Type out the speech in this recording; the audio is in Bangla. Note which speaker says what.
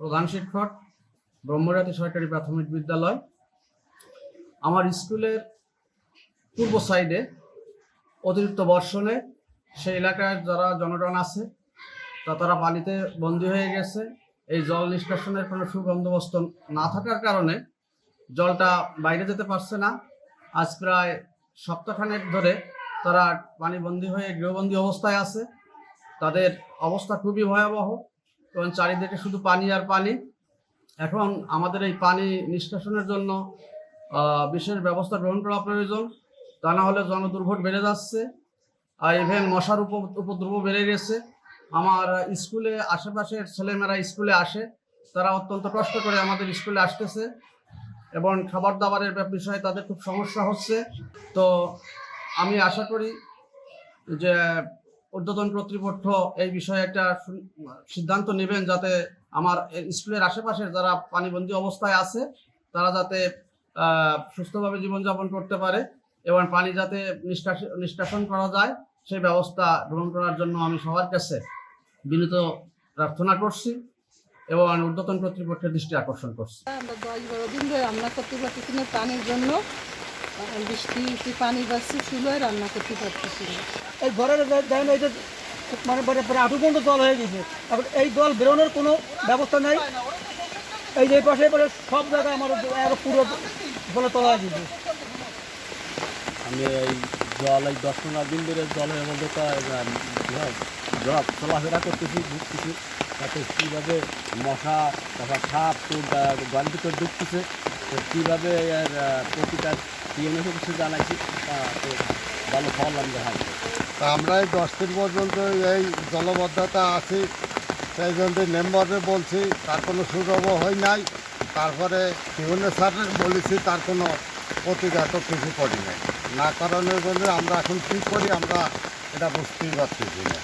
Speaker 1: প্রধান শিক্ষক ব্রহ্মরাতি সরকারি প্রাথমিক বিদ্যালয়। আমার স্কুলের পূর্ব সাইডে অতিরিক্ত বর্ষণে সেই এলাকায় যারা জনগণ আছে, তা তারা পানিতে বন্দী হয়ে গেছে। এই জল নিষ্কাশনের কোনো সুবন্দোবস্ত না থাকার কারণে জলটা বাইরে যেতে পারছে না। আজ প্রায় সপ্তাহখানেক ধরে তারা পানি পানিবন্দী হয়ে গৃহবন্দী অবস্থায় আছে। তাদের অবস্থা খুবই ভয়াবহ। এবং চারিদিকে শুধু পানি আর পানি। এখন আমাদের এই পানি নিষ্কাশনের জন্য বিশেষ ব্যবস্থা গ্রহণ করা প্রয়োজন। তা না হলে জনদুর্ভোগ বেড়ে যাচ্ছে। আর ইভেন মশার উপ, উপদ্রব বেড়ে গেছে। আমার স্কুলে, আশেপাশের ছেলেমেয়েরা স্কুলে আসে। তারা অত্যন্ত কষ্ট করে আমাদের স্কুলে আসতেছে। এবং খাবার দাবারের বিষয়ে তাদের খুব সমস্যা হচ্ছে। তো আমি আশা করি যে ঊর্ধ্বতন কর্তৃপক্ষ এই বিষয়ে একটা সিদ্ধান্ত নেবেন যাতে আমার স্কুলের আশেপাশের যারা পানিবন্দী অবস্থায় আছে, তারা যাতে সুস্থভাবে জীবনযাপন করতে পারে এবং পানি যাতে নিষ্কাশ- নিষ্কাশন করা যায়, সেই ব্যবস্থা গ্রহণ করার জন্য আমি সবার কাছে বিনীত প্রার্থনা করছি এবং ঊর্ধ্বতন কর্তৃপক্ষের দৃষ্টি আকর্ষণ করছি।
Speaker 2: আমরা দশ বারো দিন ধরে রান্না করতে পারতেছি না পানির জন্য এখন বৃষ্টি বৃষ্টি পানি বাড়ছে চুলোয় রান্না করতে পারতেছি না।
Speaker 3: এই ঘরের দেখেন এই যে মানে প্রায় আটু পর্যন্ত জল হয়ে গেছে। এখন এই জল বেরোনোর কোনো ব্যবস্থা নেই। এই যে পাশে এবারে সব জায়গায় আমার পুরো জলে তলা হয়ে গেছে।
Speaker 4: আমি এই জল এই দশ পনেরো দিন ধরে জলের মধ্যে জল চলাফেরা করতেছি ঢুকতেছি। তাতে কীভাবে মশা তারপর সাপ গল ভিতর ঢুকতেছে। তো কীভাবে এর প্রতিকার পিএমএসও কিছু জানাইছি? তা ভালো ফল আমরা হয়
Speaker 5: তা আমরা এই দশ দিন পর্যন্ত এই জলবদ্ধতা আছি, সেই জন্য মেম্বারে বলছি, তার কোনো সুযোগ হয় নাই। তারপরে বিভিন্ন স্যারের বলেছি, তার কোনো প্রতিঘাত কিছু করি নাই। না কারণের জন্য আমরা এখন কী করি, আমরা এটা বুঝতেই পারছি না।